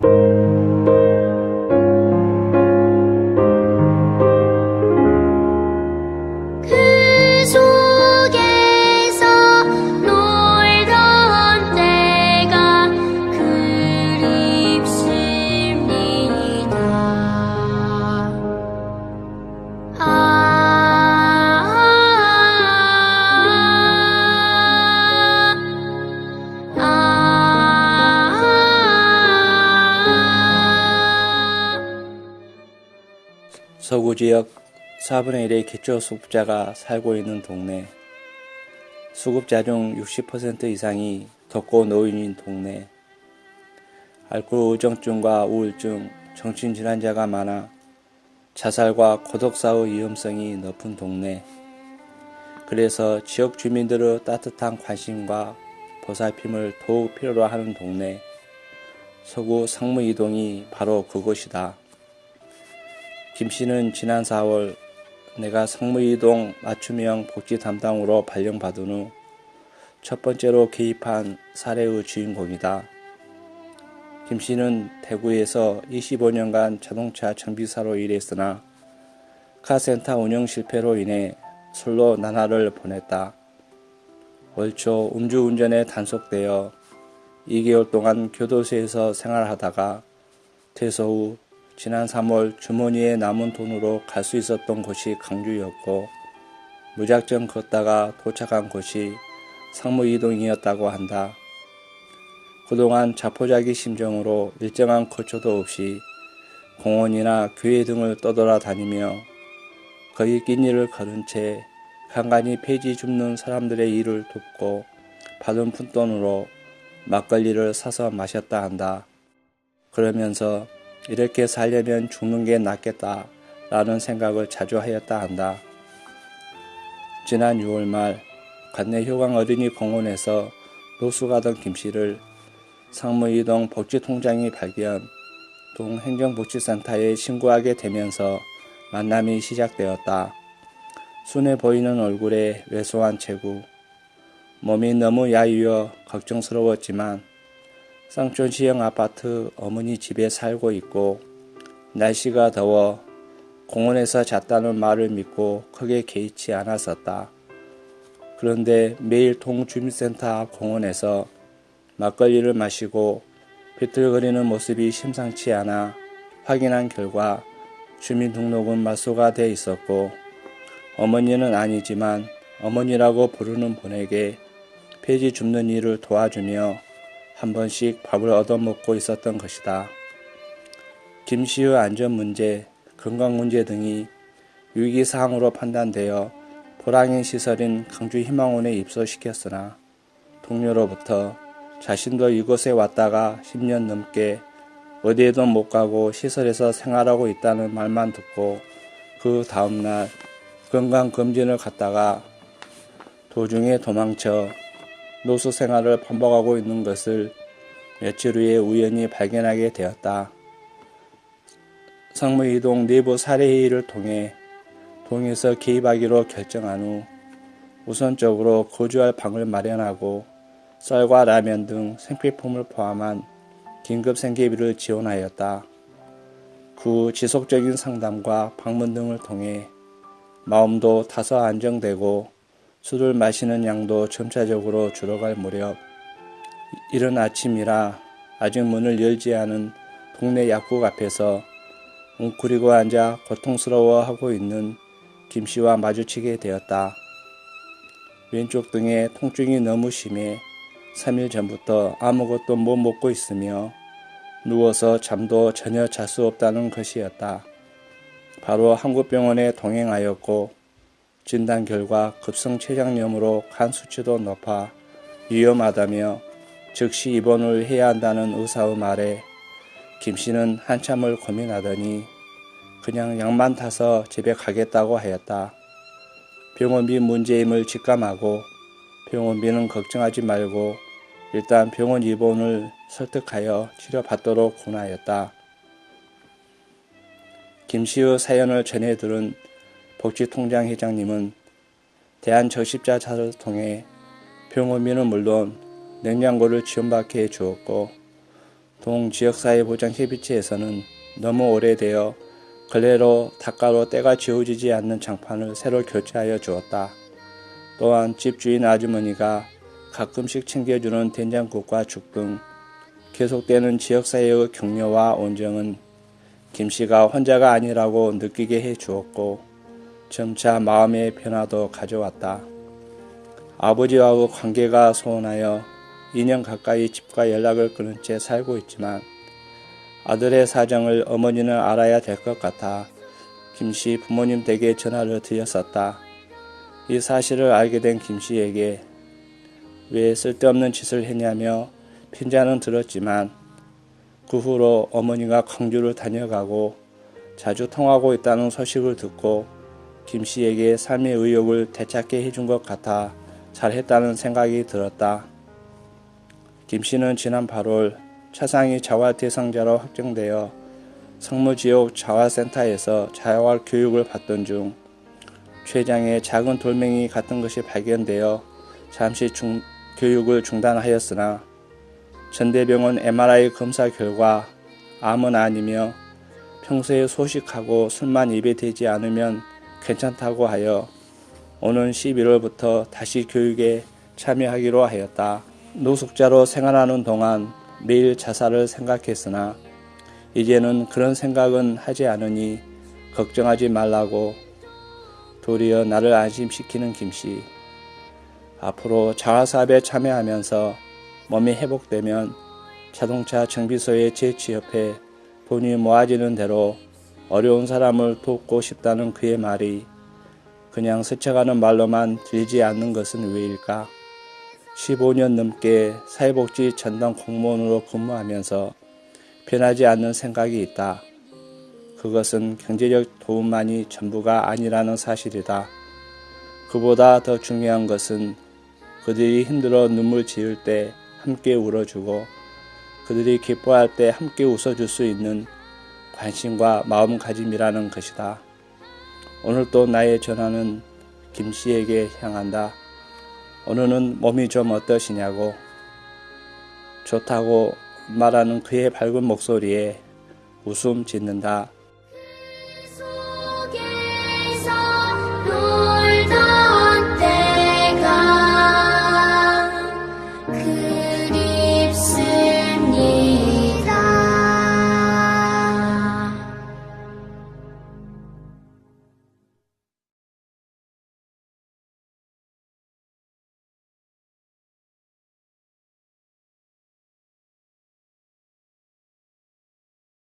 그 서구 지역 4분의 1의 기초 수급자가 살고 있는 동네. 수급자 중 60% 이상이 덕고 노인인 동네. 알코올 의존증과 우울증, 정신질환자가 많아 자살과 고독사의 위험성이 높은 동네. 그래서 지역 주민들의 따뜻한 관심과 보살핌을 더욱 필요로 하는 동네. 서구 상무 이동이 바로 그곳이다. 김 씨는 지난 4월 내가 상무이동 맞춤형 복지 담당으로 발령받은 후 첫 번째로 개입한 사례의 주인공이다. 김 씨는 대구에서 25년간 자동차 정비사로 일했으나 카센터 운영 실패로 인해 솔로 나날을 보냈다. 올초 음주운전에 단속되어 2개월 동안 교도소에서 생활하다가 퇴소 후 지난 3월 주머니에 남은 돈으로 갈 수 있었던 곳이 강주였고 무작정 걷다가 도착한 곳이 상무이동이었다고 한다. 그동안 자포자기 심정으로 일정한 거처도 없이 공원이나 교회 등을 떠돌아다니며 거의 낀일을 걸은 채 간간히 폐지 줍는 사람들의 일을 돕고 받은 푼돈으로 막걸리를 사서 마셨다 한다. 그러면서 이렇게 살려면 죽는 게 낫겠다 라는 생각을 자주 하였다 한다. 지난 6월 말 관내 효광 어린이 공원에서 노숙하던 김 씨를 상무이동 복지통장이 발견 동행정복지센터에 신고하게 되면서 만남이 시작되었다. 순해 보이는 얼굴에 왜소한 체구, 몸이 너무 야유어 걱정스러웠지만 쌍촌시형 아파트 어머니 집에 살고 있고 날씨가 더워 공원에서 잤다는 말을 믿고 크게 개의치 않았었다. 그런데 매일 동주민센터 앞 공원에서 막걸리를 마시고 비틀거리는 모습이 심상치 않아 확인한 결과 주민등록은 말소가 돼 있었고 어머니는 아니지만 어머니라고 부르는 분에게 폐지 줍는 일을 도와주며 한 번씩 밥을 얻어먹고 있었던 것이다. 김 씨의 안전 문제, 건강 문제 등이 위기사항으로 판단되어 보랑인 시설인 강주 희망원에 입소시켰으나 동료로부터 자신도 이곳에 왔다가 10년 넘게 어디에도 못 가고 시설에서 생활하고 있다는 말만 듣고 그 다음날 건강검진을 갔다가 도중에 도망쳐 노숙 생활을 반복하고 있는 것을 며칠 후에 우연히 발견하게 되었다. 상무이동 내부 사례회의를 통해 동에서 개입하기로 결정한 후 우선적으로 거주할 방을 마련하고 쌀과 라면 등 생필품을 포함한 긴급 생계비를 지원하였다. 그후 지속적인 상담과 방문 등을 통해 마음도 다소 안정되고 술을 마시는 양도 점차적으로 줄어갈 무렵 이른 아침이라 아직 문을 열지 않은 동네 약국 앞에서 웅크리고 앉아 고통스러워하고 있는 김 씨와 마주치게 되었다. 왼쪽 등에 통증이 너무 심해 3일 전부터 아무것도 못 먹고 있으며 누워서 잠도 전혀 잘 수 없다는 것이었다. 바로 한국병원에 동행하였고 진단 결과 급성 췌장염으로 간 수치도 높아 위험하다며 즉시 입원을 해야 한다는 의사의 말에 김 씨는 한참을 고민하더니 그냥 약만 타서 집에 가겠다고 하였다. 병원비 문제임을 직감하고 병원비는 걱정하지 말고 일단 병원 입원을 설득하여 치료받도록 권하였다. 김 씨의 사연을 전해 들은 복지통장 회장님은 대한적십자차를 통해 병원비는 물론 냉장고를 지원받게 해 주었고 동 지역사회보장협의체에서는 너무 오래되어 걸레로 닦아로 때가 지워지지 않는 장판을 새로 교체하여 주었다. 또한 집주인 아주머니가 가끔씩 챙겨주는 된장국과 죽 등 계속되는 지역사회의 격려와 온정은 김씨가 혼자가 아니라고 느끼게 해 주었고 점차 마음의 변화도 가져왔다. 아버지와의 관계가 소원하여 2년 가까이 집과 연락을 끊은 채 살고 있지만 아들의 사정을 어머니는 알아야 될 것 같아 김씨 부모님 댁에 전화를 드렸었다. 이 사실을 알게 된 김씨에게 왜 쓸데없는 짓을 했냐며 핀잔은 들었지만 그 후로 어머니가 광주를 다녀가고 자주 통하고 있다는 소식을 듣고 김 씨에게 삶의 의욕을 되찾게 해준 것 같아 잘했다는 생각이 들었다. 김 씨는 지난 8월 차상위 자활 대상자로 확정되어 성무지역 자활센터에서 자활 교육을 받던 중 췌장에 작은 돌멩이 같은 것이 발견되어 잠시 중, 교육을 중단하였으나 전대병원 MRI 검사 결과 암은 아니며 평소에 소식하고 술만 입에 대지 않으면 괜찮다고 하여 오는 11월부터 다시 교육에 참여하기로 하였다. 노숙자로 생활하는 동안 매일 자살을 생각했으나 이제는 그런 생각은 하지 않으니 걱정하지 말라고 도리어 나를 안심시키는 김씨. 앞으로 자화사업에 참여하면서 몸이 회복되면 자동차 정비소에 재취업해 돈이 모아지는 대로 어려운 사람을 돕고 싶다는 그의 말이 그냥 스쳐가는 말로만 들리지 않는 것은 왜일까? 15년 넘게 사회복지 전담 공무원으로 근무하면서 변하지 않는 생각이 있다. 그것은 경제적 도움만이 전부가 아니라는 사실이다. 그보다 더 중요한 것은 그들이 힘들어 눈물 지을 때 함께 울어주고 그들이 기뻐할 때 함께 웃어줄 수 있는 관심과 마음가짐이라는 것이다. 오늘 또 나의 전화는 김 씨에게 향한다. 오늘은 몸이 좀 어떠시냐고 좋다고 말하는 그의 밝은 목소리에 웃음 짓는다.